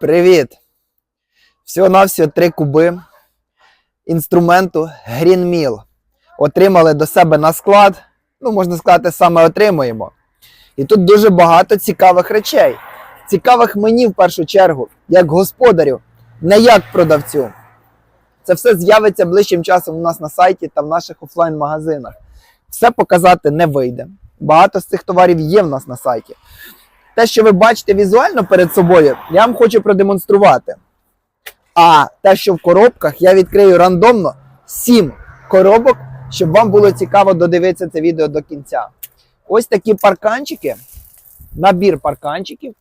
Привіт! Всього-навсього три куби інструменту Green Mill. Отримали до себе на склад. Ну, можна сказати, саме отримуємо. І тут дуже багато цікавих речей. Цікавих мені в першу чергу, як господарю, не як продавцю. Це все з'явиться ближчим часом у нас на сайті та в наших офлайн-магазинах. Все показати не вийде. Багато з цих товарів є в нас на сайті. Те, що ви бачите візуально перед собою, я вам хочу продемонструвати. А те, що в коробках, я відкрию рандомно 7 коробок, щоб вам було цікаво додивитися це відео до кінця. Ось такі парканчики, набір парканчиків.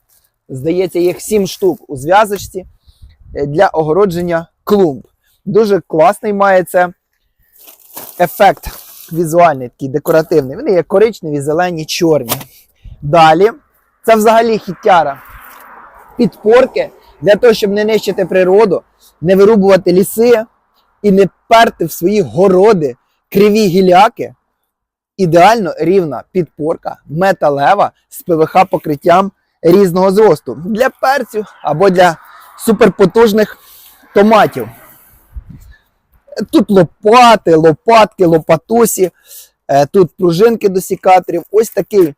Здається, їх 7 штук у зв'язочці е, для огородження клумб. Дуже класний має ефект візуальний, такий декоративний. Вони є коричневі, зелені, чорні. Далі, це взагалі хіттяра. Підпорки для того, щоб не нищити природу, не вирубувати ліси і не перти в свої городи криві гіляки. Ідеально рівна підпорка металева з ПВХ покриттям різного зросту для перцю або для суперпотужних томатів. Тут лопати, лопатки, лопатусі, е, тут пружинки до сікаторів. Ось такий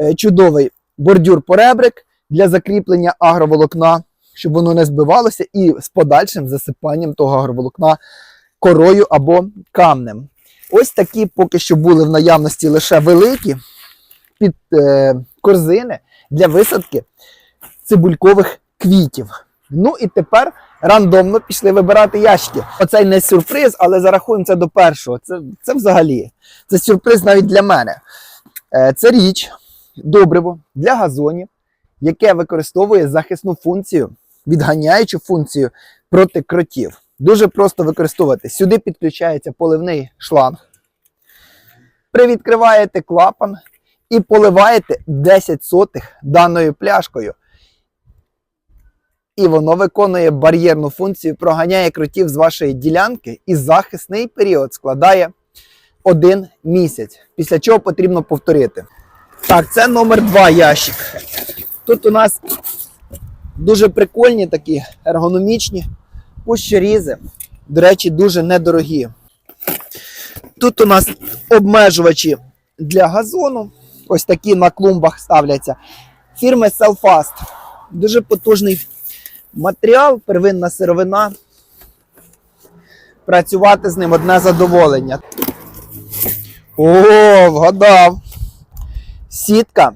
е, чудовий бордюр-поребрик для закріплення агроволокна, щоб воно не збивалося, і з подальшим засипанням того агроволокна корою або камнем. Ось такі поки що були в наявності лише великі під е, корзини для висадки цибулькових квітів. Ну і тепер рандомно пішли вибирати ящики. Оцей не сюрприз, але зарахуємо це до першого. Це, це взагалі це сюрприз навіть для мене. Е, Це річ, добриво для газонів, яке використовує захисну функцію, відганяючу функцію проти кротів. Дуже просто використовувати. Сюди підключається поливний шланг. Привідкриваєте клапан і поливаєте 10 сотих даною пляшкою. І воно виконує бар'єрну функцію, проганяє кротів з вашої ділянки, і захисний період складає один місяць, після чого потрібно повторити. Так, це номер два ящик. Тут у нас дуже прикольні такі ергономічні пущорізи. До речі, дуже недорогі. Тут у нас обмежувачі для газону. Ось такі на клумбах ставляться. Фірми Selfast. Дуже потужний матеріал, первинна сировина. Працювати з ним одне задоволення. О, вгадав! Сітка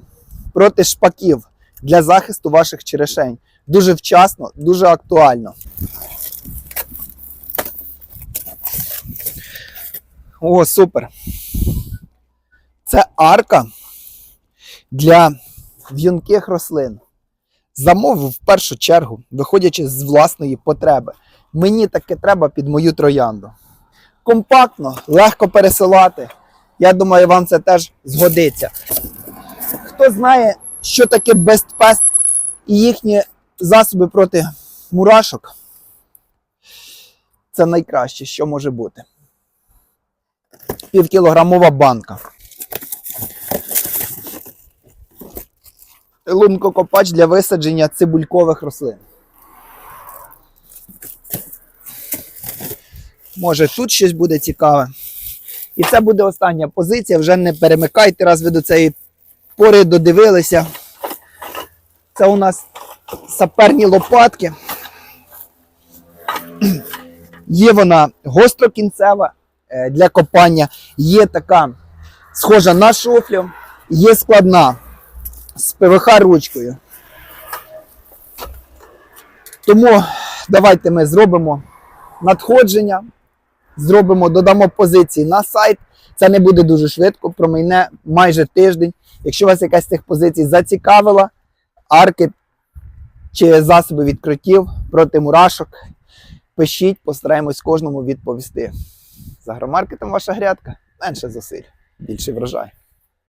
проти шпаків для захисту ваших черешень. Дуже вчасно, дуже актуально. О, супер. Це арка для в'юнких рослин. Замовив в першу чергу, виходячи з власної потреби. Мені таке треба під мою троянду. Компактно, легко пересилати. Я думаю, вам це теж згодиться. Хто знає, що таке Best Pest і їхні засоби проти мурашок, це найкраще, що може бути. Півкілограмова банка. Лункокопач для висадження цибулькових рослин. Може тут щось буде цікаве. І це буде остання позиція. Вже не перемикайте, раз ви до цієї пори додивилися. Це у нас саперні лопатки. Є вона гострокінцева е, для копання, є така схожа на шофлю, є складна з ПВХ ручкою. Тому давайте ми зробимо надходження, зробимо, додамо позиції на сайт. Це не буде дуже швидко, промайне майже тиждень. Якщо вас якась з цих позицій зацікавила, арки чи засоби відкриттів проти мурашок, пишіть, постараємось кожному відповісти. За агромаркетом ваша грядка менше зусиль, більше врожай.